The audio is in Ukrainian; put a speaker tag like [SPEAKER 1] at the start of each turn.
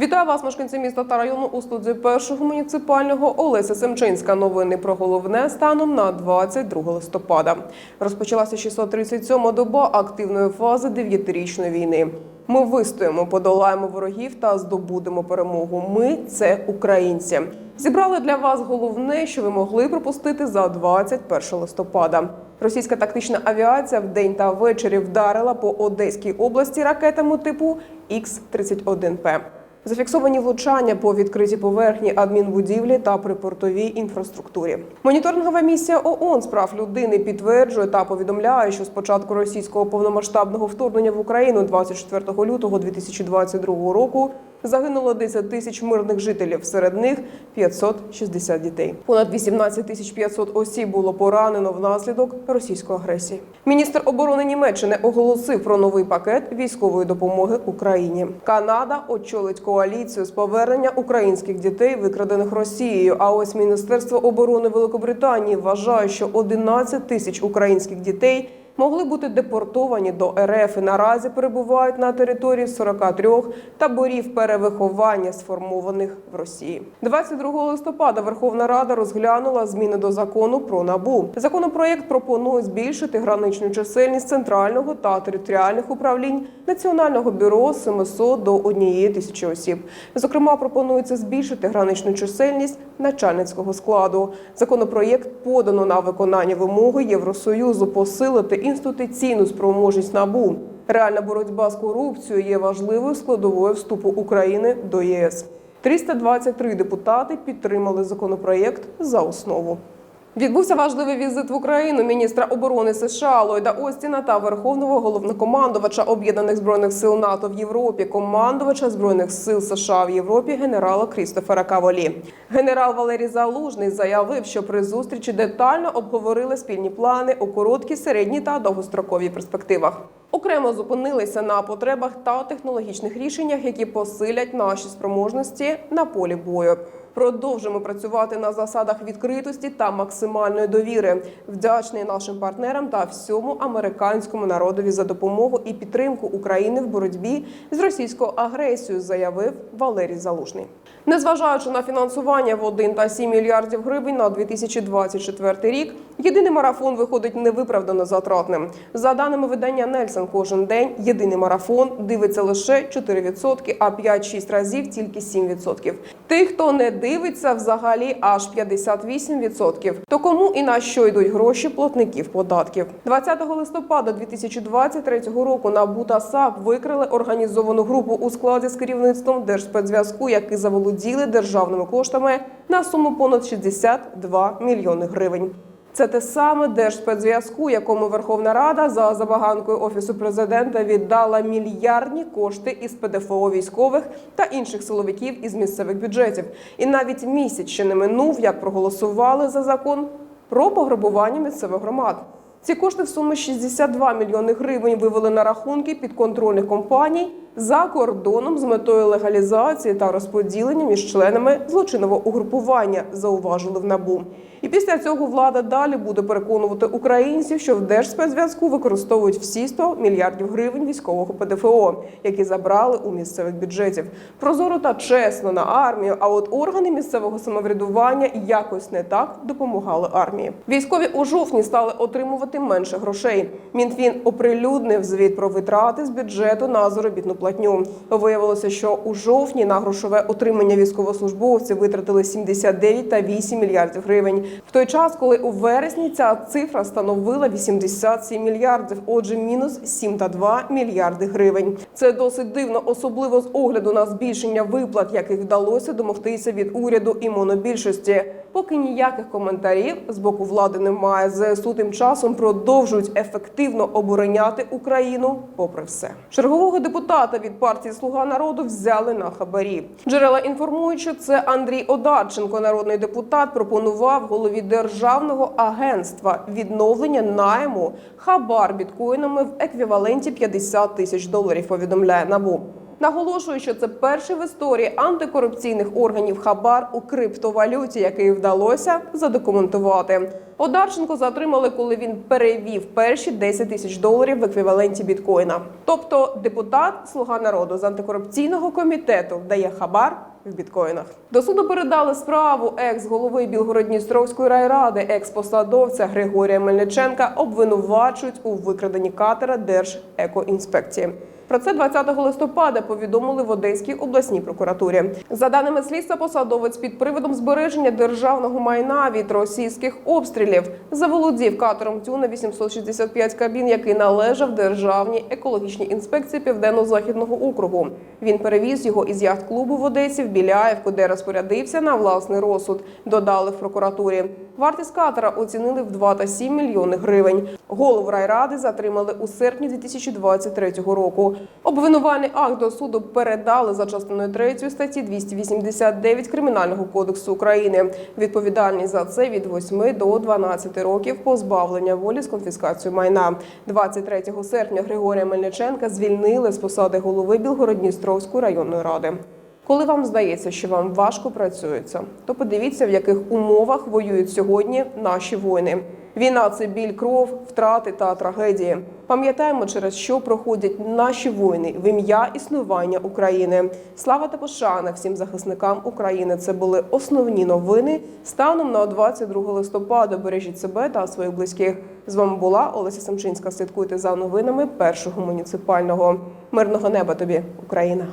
[SPEAKER 1] Вітаю вас, мешканці міста та району у студії першого муніципального Олеся Семчинська. Новини про головне станом на 22 листопада. Розпочалася 637-ма доба активної фази дев'ятирічної війни. Ми вистоїмо, подолаємо ворогів та здобудемо перемогу. Ми це українці. Зібрали для вас головне, що ви могли пропустити за 21 листопада. Російська тактична авіація вдень та ввечері вдарила по Одеській області ракетами типу Х-31П. Зафіксовані влучання по відкритій поверхні адмінбудівлі та припортовій інфраструктурі. Моніторингова місія ООН з прав людини підтверджує та повідомляє, що з початку російського повномасштабного вторгнення в Україну 24 лютого 2022 року загинуло 10 тисяч мирних жителів, серед них 560 дітей. Понад 18 тисяч 500 осіб було поранено внаслідок російської агресії. Міністр оборони Німеччини оголосив про новий пакет військової допомоги Україні. Канада очолить коаліцію з повернення українських дітей, викрадених Росією. А ось Міністерство оборони Великобританії вважає, що 11 тисяч українських дітей могли бути депортовані до РФ і наразі перебувають на території 43 таборів перевиховання, сформованих в Росії. 22 листопада Верховна Рада розглянула зміни до закону про набу. Законопроєкт пропонує збільшити граничну чисельність центрального та територіальних управлінь Національного бюро з 700 до 1 тисячі осіб. Зокрема, пропонується збільшити граничну чисельність начальницького складу. Законопроєкт подано на виконання вимоги Євросоюзу посилити інституційну спроможність набу. Реальна боротьба з корупцією є важливою складовою вступу України до ЄС. 323 депутати підтримали законопроєкт за основу. Відбувся важливий візит в Україну міністра оборони США Ллойда Остіна та верховного головнокомандувача об'єднаних збройних сил НАТО в Європі, командувача збройних сил США в Європі генерала Крістофера Каволі. Генерал Валерій Залужний заявив, що при зустрічі детально обговорили спільні плани у короткій, середній та довгостроковій перспективах. Окремо зупинилися на потребах та технологічних рішеннях, які посилять наші спроможності на полі бою. Продовжимо працювати на засадах відкритості та максимальної довіри. Вдячний нашим партнерам та всьому американському народові за допомогу і підтримку України в боротьбі з російською агресією, заявив Валерій Залужний. Незважаючи на фінансування в 1,7 мільярдів гривень на 2024 рік, єдиний марафон виходить невиправдано затратним. За даними видання Нельсон, кожен день єдиний марафон дивиться лише 4%, а 5-6 разів тільки 7%. Тих, хто не дивиться, взагалі аж 58%. То кому і на що йдуть гроші платників податків? 20 листопада 2023 року НАБУ та САП викрили організовану групу у складі з керівництвом Держспецзв'язку, які заволоділи державними коштами на суму понад 62 мільйони гривень. Це те саме Держспецзв'язку, якому Верховна Рада за забаганкою офісу президента віддала мільярдні кошти із ПДФО військових та інших силовиків із місцевих бюджетів. І навіть місяць ще не минув, як проголосували за закон про пограбування місцевих громад. Ці кошти в сумі 62 мільйони гривень вивели на рахунки підконтрольних компаній за кордоном з метою легалізації та розподілення між членами злочинного угрупування, зауважили в набу. І після цього влада далі буде переконувати українців, що в Держспецзв'язку використовують всі 100 мільярдів гривень військового ПДФО, які забрали у місцевих бюджетів. Прозоро та чесно на армію. А от органи місцевого самоврядування якось не так допомагали армії. Військові у жовтні стали отримувати менше грошей. Мінфін оприлюднив звіт про витрати з бюджету на заробітну платню. Виявилося, що у жовтні на грошове отримання військовослужбовців витратили 79 та 8 мільярдів гривень. В той час, коли у вересні ця цифра становила 87 мільярдів, отже, мінус 7 та 2 мільярди гривень. Це досить дивно, особливо з огляду на збільшення виплат, яких вдалося домогтися від уряду і монобільшості. Поки ніяких коментарів з боку влади немає. ЗСУ тим часом продовжують ефективно обороняти Україну, попри все. Чергового депутата від партії Слуга народу взяли на хабарі. Джерела інформують, що це Андрій Одарченко, народний депутат, пропонував голові державного агентства відновлення найму хабар біткоїнами в еквіваленті 50 тисяч доларів. Повідомляє набу. Наголошую, що це перший в історії антикорупційних органів хабар у криптовалюті, який вдалося задокументувати. Одарченко затримали, коли він перевів перші 10 тисяч доларів в еквіваленті біткоїна. Тобто депутат Слуга народу з антикорупційного комітету дає хабар в біткоїнах. До суду передали справу екс-голови Білгородністровської райради, екс-посадовця Григорія Мельниченка обвинувачують у викраденні катера Держекоінспекції. Про це 20 листопада повідомили в Одеській обласній прокуратурі. За даними слідства, посадовець під приводом збереження державного майна від російських обстрілів заволодів катером Тюна 865 кабін, який належав Державній екологічній інспекції Південно-Західного округу. Він перевіз його із яхт-клубу в Одесі в Біляєвку, де розпорядився на власний розсуд. Додали в прокуратурі. Вартість катера оцінили в 2,7 мільйони гривень. Голову райради затримали у серпні 2023 року. Обвинувальний акт до суду передали за частиною 3 статті 289 Кримінального кодексу України. Відповідальність за це від 8 до 12 років позбавлення волі з конфіскацією майна. 23 серпня Григорія Мельниченка звільнили з посади голови Білгородністровської районної ради. Коли вам здається, що вам важко працюється, то подивіться, в яких умовах воюють сьогодні наші воїни. Війна це біль, кров, втрати та трагедії. Пам'ятаємо, через що проходять наші воїни в ім'я існування України. Слава та пошана всім захисникам України. Це були основні новини станом на 22 листопада. Бережіть себе та своїх близьких. З вами була Олеся Самчинська. Слідкуйте за новинами першого муніципального мирного неба. Тобі Україна.